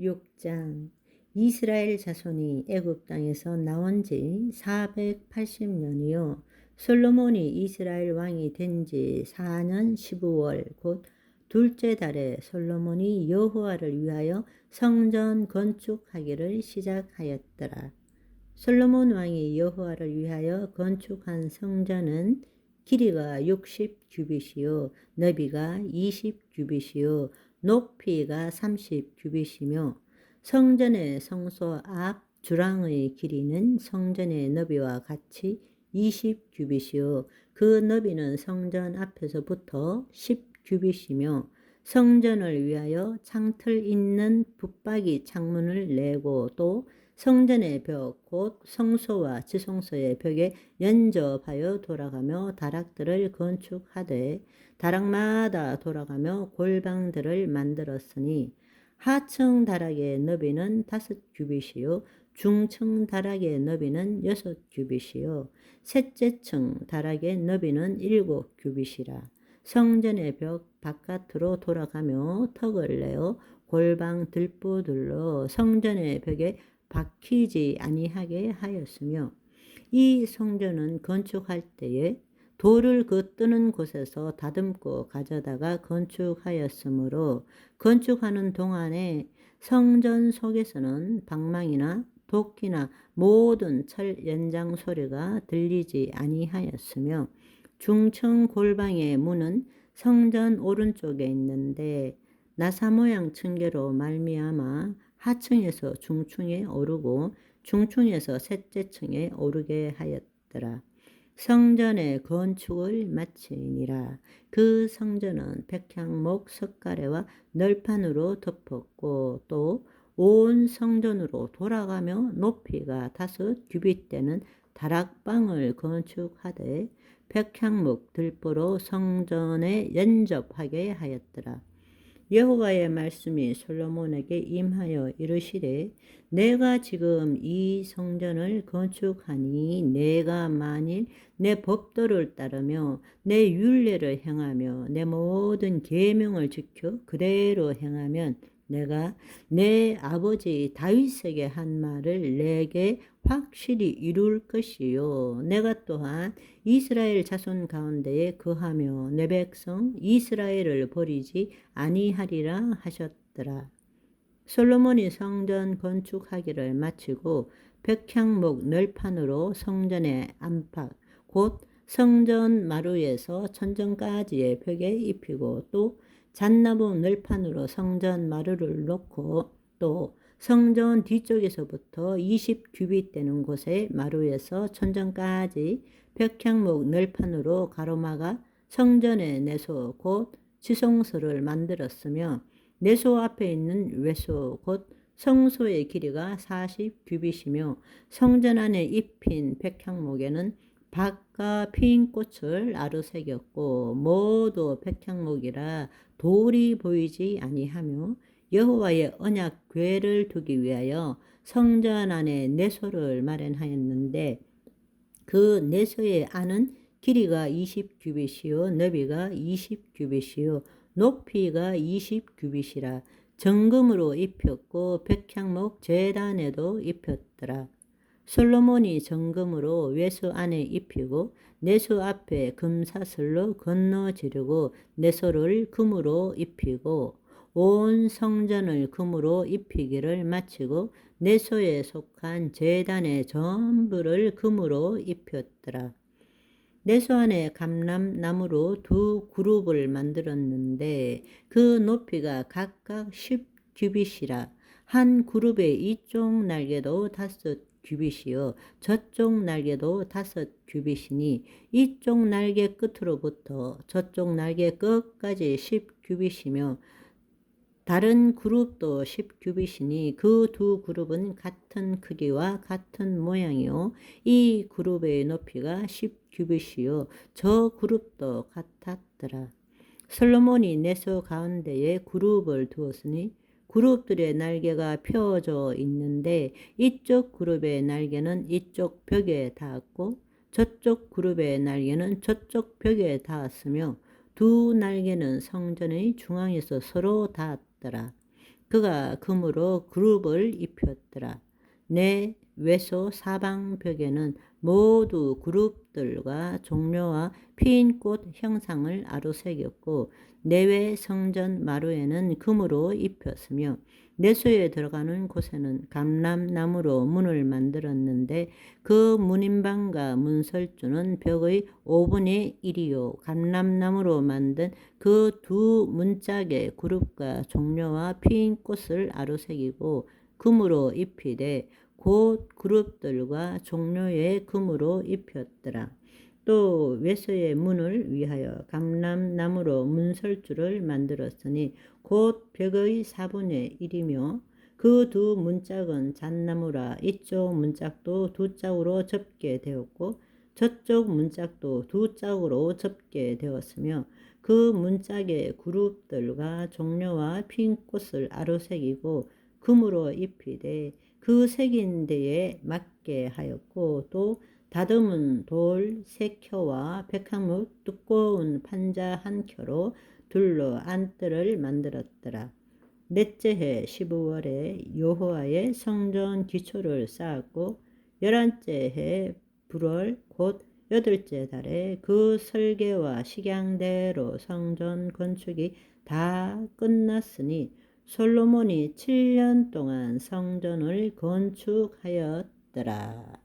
6장. 이스라엘 자손이 애굽 땅에서 나온 지 480년이요. 솔로몬이 이스라엘 왕이 된 지 4년 15월 곧 둘째 달에 솔로몬이 여호와를 위하여 성전 건축하기를 시작하였더라. 솔로몬 왕이 여호와를 위하여 건축한 성전은 길이가 60 규빗이요. 너비가 20 규빗이요 높이가 30규빗이며 성전의 성소 앞 주랑의 길이는 성전의 너비와 같이 20규빗이요. 그 너비는 성전 앞에서부터 10규빗이며 성전을 위하여 창틀 있는 붙박이 창문을 내고 또 성전의 벽, 곧 성소와 지성소의 벽에 연접하여 돌아가며 다락들을 건축하되 다락마다 돌아가며 골방들을 만들었으니 하층 다락의 너비는 다섯 규빗이요 중층 다락의 너비는 여섯 규빗이요 셋째 층 다락의 너비는 일곱 규빗이라. 성전의 벽 바깥으로 돌아가며 턱을 내어 골방 들보들로 성전의 벽에 박히지 아니하게 하였으며 이 성전은 건축할 때에 돌을 그 뜨는 곳에서 다듬고 가져다가 건축하였으므로 건축하는 동안에 성전 속에서는 방망이나 도끼나 모든 철 연장 소리가 들리지 아니하였으며 중층 골방의 문은 성전 오른쪽에 있는데 나사 모양 층계로 말미암아 하층에서 중층에 오르고 중층에서 셋째 층에 오르게 하였더라. 성전의 건축을 마치니라. 그 성전은 백향목 석가래와 널판으로 덮었고 또 온 성전으로 돌아가며 높이가 다섯 규빗 되는 다락방을 건축하되 백향목 들보로 성전에 연접하게 하였더라. 여호와의 말씀이 솔로몬에게 임하여 이르시되 내가 지금 이 성전을 건축하니 내가 만일 내 법도를 따르며 내 율례를 행하며 내 모든 계명을 지켜 그대로 행하면 내가 내 아버지 다윗에게 한 말을 내게 확실히 이룰 것이요. 내가 또한 이스라엘 자손 가운데에 거하며 내 백성 이스라엘을 버리지 아니하리라 하셨더라. 솔로몬이 성전 건축하기를 마치고 백향목 널판으로 성전의 안팎 곧 성전 마루에서 천정까지의 벽에 입히고 또 잣나무 널판으로 성전 마루를 놓고 또 성전 뒤쪽에서부터 20규빗 되는 곳에 마루에서 천정까지 백향목 널판으로 가로막아 성전의 내소 곧 지성소를 만들었으며 내소 앞에 있는 외소 곧 성소의 길이가 40규빗이며 성전 안에 입힌 백향목에는 박과 핀 꽃을 아르새겼고 모두 백향목이라 돌이 보이지 아니하며 여호와의 언약 궤를 두기 위하여 성전 안에 내소를 마련하였는데 그 내소의 안은 길이가 20규빗이요 너비가 20규빗이요 높이가 20규빗이라 정금으로 입혔고 백향목 제단에도 입혔더라. 솔로몬이 정금으로 외수 안에 입히고 내수 앞에 금사슬로 건너 지르고 내소를 금으로 입히고 온 성전을 금으로 입히기를 마치고 내소에 속한 제단의 전부를 금으로 입혔더라. 내소 안에 감람나무로 두 그룹을 만들었는데 그 높이가 각각 10규빗이라 한 그룹의 이쪽 날개도 다섯 규빗이요 저쪽 날개도 다섯 규빗이니 이쪽 날개 끝으로부터 저쪽 날개 끝까지 10규빗이며 다른 그룹도 10규빗이니 그 두 그룹은 같은 크기와 같은 모양이요. 이 그룹의 높이가 10규빗이요. 저 그룹도 같았더라. 솔로몬이 내소 가운데에 그룹을 두었으니 그룹들의 날개가 펴져 있는데 이쪽 그룹의 날개는 이쪽 벽에 닿았고 저쪽 그룹의 날개는 저쪽 벽에 닿았으며 두 날개는 성전의 중앙에서 서로 닿았더라. 그가 금으로 그룹을 입혔더라. 내 외소 사방벽에는 모두 그룹들과 종료와 피인 꽃 형상을 아로새겼고 내외 성전 마루에는 금으로 입혔으며 내수에 들어가는 곳에는 감람나무로 문을 만들었는데 그 문인방과 문설주는 벽의 5분의 1이요. 감람나무로 만든 그 두 문짝의 그룹과 종료와 피인 꽃을 아로새기고 금으로 입히되 곧 그룹들과 종료의 금으로 입혔더라. 또 외서의 문을 위하여 감람나무로 문설주를 만들었으니 곧 벽의 4분의 1이며 그 두 문짝은 잣나무라 이쪽 문짝도 두 짝으로 접게 되었고 저쪽 문짝도 두 짝으로 접게 되었으며 그 문짝의 그룹들과 종료와 핀 꽃을 아로새기고 금으로 입히되 그 새긴 데에 맞게 하였고 또 다듬은 돌 세 켜와 백합목 두꺼운 판자 한 켜로 둘러 안뜰을 만들었더라. 넷째 해 15월에 여호와의 성전 기초를 쌓았고 열한째 해 불월 곧 여덟째 달에 그 설계와 식양대로 성전 건축이 다 끝났으니 솔로몬이 7년 동안 성전을 건축하였더라.